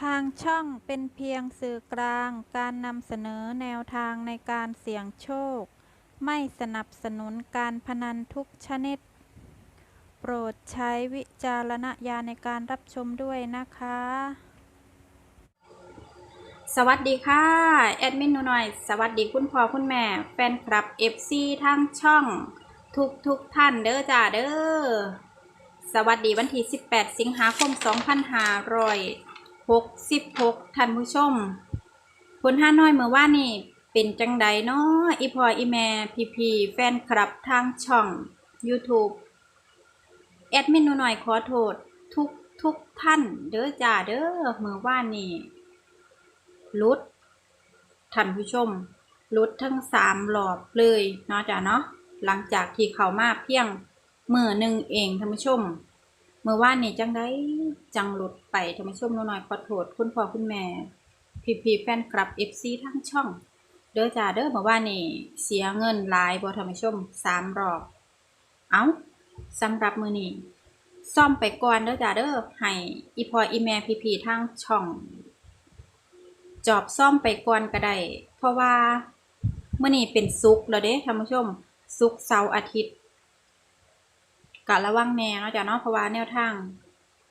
ทางช่องเป็นเพียงสื่อกลางการนำเสนอแนวทางในการเสี่ยงโชค ไม่สนับสนุนการพนันทุกชนิด โปรดใช้วิจารณญาณในการรับชมด้วยนะคะ สวัสดีค่ะ แอดมินหนูหน่อย สวัสดีคุณพ่อคุณแม่ แฟนคลับ FC ทั้งช่อง ทุกทุกท่านเด้อจ้าเด้อ สวัสดีวันที่ 18 สิงหาคม 66ท่านผู้ชมผลห้าน้อยเมื่อว่านี่เป็นจังใดเนาะอีพออีแม่พีพีแฟนคลับทางช่อง YouTube แอดมินหนูหน่อยขอโทษทุกทุกท่านเด้อจ้าเด้อเมื่อว่านี่ลุดท่านผู้ชมลุดทั้งสามหลอบเลยเนาะจ้ะเนาะหลังจากที่เขามาเพียงเมื่อหนึ่งเองท่านผู้ชม เมื่อวานนี่จังได้จังหลุดไปท่านผู้ชมน้อยๆขอโทษคุณพ่อคุณแม่ พี่พีแฟนคลับเอฟซีทั้งช่อง เด้อจ้าเด้อเมื่อวานนี่เสียเงินหลายบ่ท่านผู้ชมสามรอบ เอาสำหรับมือนี้ซ่อมไปก่อนเด้อจ้าเด้อให้อีพออีแม่พี่พีทั้งช่อง จอบซ่อมไปก่อนก็ได้เพราะว่าเมื่อนี้เป็นซุกแล้วเด้ท่านผู้ชมซุกเสาร์อาทิตย์ กะระวังแน่เนาะจ้ะเนาะเพราะว่าแนวทาง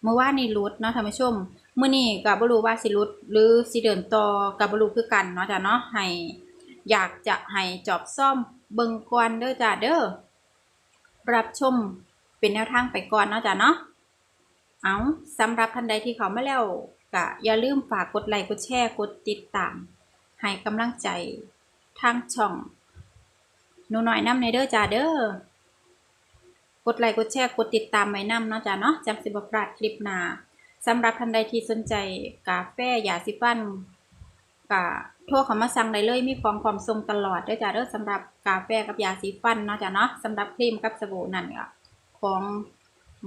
เมื่อว่านี่รุดเนาะท่านผู้ชมเมื่อนี้ก็บ่รู้ว่าสิรุดหรือสิเดินต่อก็บ่รู้คือกันเนาะจ้ะเนาะให้อยากจะให้จอบซ่อมเบิงก่อนเด้อจ้ะเด้อรับชมเป็นแนวทางไปก่อนเนาะจ้ะเนาะเอาสำหรับท่านใดที่เขาไมาแล้วก็อย่าลืมฝากกดไลค์กดแชร์กดติดตาม ให้กำลังใจทางช่องหนูหน่อยน้ำในเด้อจ้าเด้อ กดไลค์กดแชร์กดติดตามไว้น้ำเนาะจ้าเนาะจังสิบพลาดคลิปหน้าสำหรับท่านใดที่สนใจกาแฟยาสีฟันก็โทรเขามาสั่งได้เลยมีของความทรงตลอดเด้อจ้าเด้อสำหรับกาแฟกับยาสีฟันเนาะจ้าเนาะสำหรับครีมกับสบู่นั่นก็ของ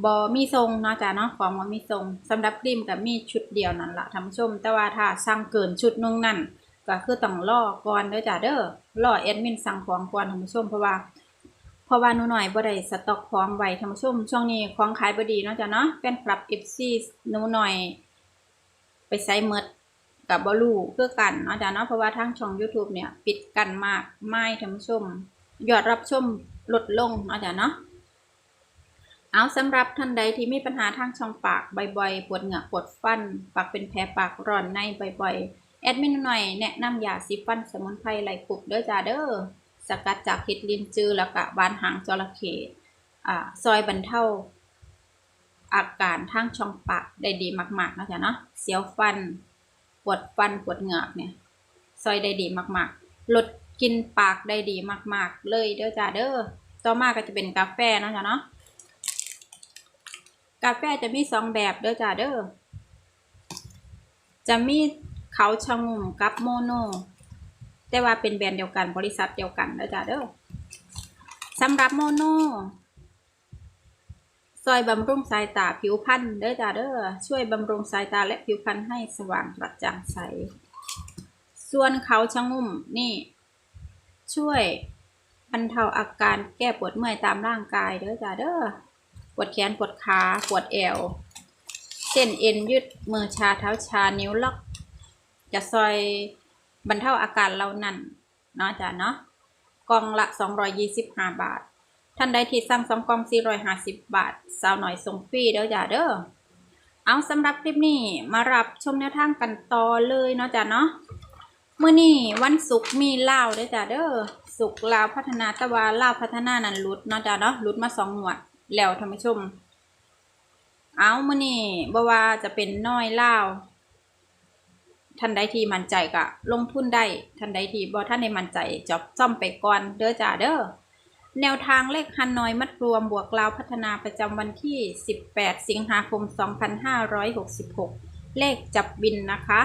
บอมีทรงเนาะจ้ะเนาะของบอมีทรงสำหรับครีมกับมีชุดเดียวนั่นละท่านผู้ชม แต่ว่าถ้าสั่งเกินชุดนึงนั่นก็คือต้องรอก่อนเด้อจ้ะเด้อรอแอดมินสั่งของก่อนท่านผู้ชมเพราะว่า เพราะว่าหนูหน่อยบ่ได้สต็อกของไว้ท่านผู้ชมช่วงนี้ของขายบ่ดีเนาะจ้ะเนาะแฟนคลับ FC หนูหน่อย ไปใส่เมดกับบ่รู้คือกันเนาะจ้ะเนาะเพราะว่าทางช่อง YouTube เนี่ย ปิดกันมากไม่ท่านผู้ชม ยอดรับชมลดลงเนาะจ้ะเนาะเอาสำหรับท่านใดที่มีปัญหาทางช่องปากบ่อยๆปวดเหงือกปวดฟัน ปากเป็นแผลปากร้อนในบ่อยๆแอดมินหน่อยแนะนำยาสีฟันสมุนไพรไหลกรุบเด้อจ้าเด้อ สกัดจากเห็ดลินจือแล้วก็บานหางจระเข้อ่าซอยบรรเทาอาการทางช่องปากได้ดีมากๆนะจ๊ะเนาะเสียวฟัน ปวดฟันปวดเหงือกเนี่ยซอยได้ดีมากๆ ลดกินปากได้ดีมาก ๆ เลยเด้อจ้าเด้อต่อมาก็จะเป็นกาแฟนะจ๊ะเนาะกาแฟจะมีสองแบบเด้อจ้าเด้อจะมีเขาชะงุ่มกับโมโน แต่ว่าเป็นแบรนด์เดียวกันบริษัทเดียวกันเด้อจ้าเด้อสำหรับโมโนซอยบำรุงสายตาผิวพรรณเด้อจ้าเด้อช่วยบำรุงสายตาและผิวพรรณให้สว่างกระจ่างใส ส่วนเขาชะงุ่มนี่ ช่วยบรรเทาอาการแก้ปวดเมื่อยตามร่างกายเด้อจ้าเด้อปวดแขนปวดขาปวดเอวเส้นเอ็นยืดมือชาเท้าชานิ้วล็อก จะซอย บรรเทาอาการเหล่านั้นเนาะจ้ะเนาะกล่องละ 225 บาท ท่านใดที่สั่งสองกล่อง 450 บาท สาวหน่อยส่งฟรีเด้อจ้ะเด้อเอาสำหรับคลิปนี้มารับชมแนวทางกันต่อเลยเนาะจ้ะเนาะเมื้อนี้วันศุกร์มีลาวเด้อจ้ะเด้อศุกร์ลาวพัฒนาตะวันลาวพัฒนานันหลุดเนาะจ้ะเนาะหลุดมาสองหมวดแล้วท่านผู้ชม เอามื้อนี้บ่ว่าจะเป็นน้อยลาว ท่านใดที่มั่นใจก็ลงทุนได้ท่านใดที่บ่ท่านได้มั่นใจจอบซ่อมไปก่อนเด้อจ้าเด้อแนวทางเลขฮันนอยมัดรวมบวกลาวพัฒนาประจำวันที่ 18 สิงหาคม 2566 เลขจับบินนะคะ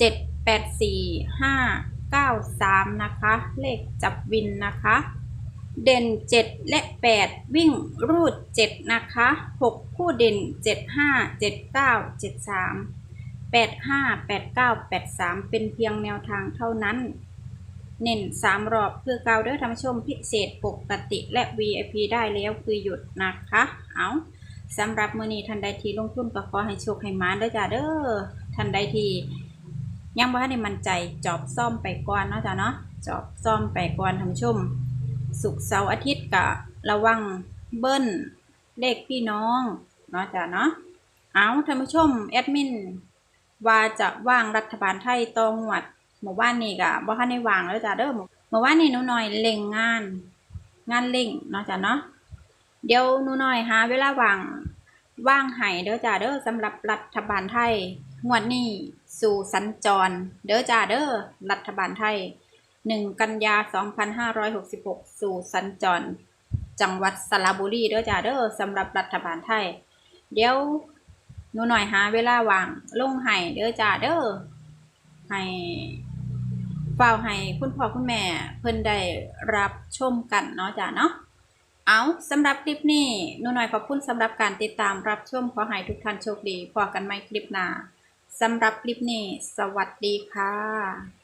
784593 นะคะ เลขจับวินนะคะ เด่น 7 และ 8 วิ่งรูด 7 นะคะ 6 คู่เด่น 7 5 7 8 5 8 9 8 3 เป็นเพียงแนวทางเท่านั้น เน้น3รอบเพื่อเกาเด้อท่านผู้ชมพิเศษปกติและ VIP ได้แล้วคือหยุดนะคะ เอาสำหรับมือนี้ท่านใดที่ลงทุนก็ขอให้โชคให้มาเด้อจ้าเด้อท่านใดที่ยังบ่ทันได้มั่นใจจอบซ่อมไปก่อนเนาะจ้าเนาะจอบซ่อมไปก่อนท่านผู้ชมศุกเสาร์อาทิตย์ก็ระวังเบิ้ลเลขพี่น้องเนาะจ้าเนาะเอาท่านผู้ชมแอดมิน ว่าจะว่างรัฐบาลไทยตองหวัดหมู่บ้านนี้ก็บ่ทันได้วางแล้วจ้าเด้อหมู่บ้านนี้หนูน้อยเล่งงาน งานเล่งเนาะจ้าเนาะเดี๋ยวหนูน้อยหาเวลาว่างว่างให้เด้อจ้าเด้อสำหรับรัฐบาลไทยงวดนี้สู่สัญจร เด้อจ้าเด้อรัฐบาลไทย 1 กันยา 2566 สู่สัญจร จังหวัดสระบุรีเด้อจ้าเด้อสำหรับรัฐบาลไทย เดี๋ยว หนูหน่อยหาเวลาว่างลงให้เด้อจ้าเด้อให้เฝ้าให้คุณพ่อคุณแม่เพิ่นได้รับชมกันเนาะจ้าเนาะเอาสำหรับคลิปนี้หนูหน่อยขอบคุณสำหรับการติดตามรับชมขอให้ทุกท่านโชคดีพอกันใหม่คลิปหน้าสำหรับคลิปนี้ สวัสดีค่ะ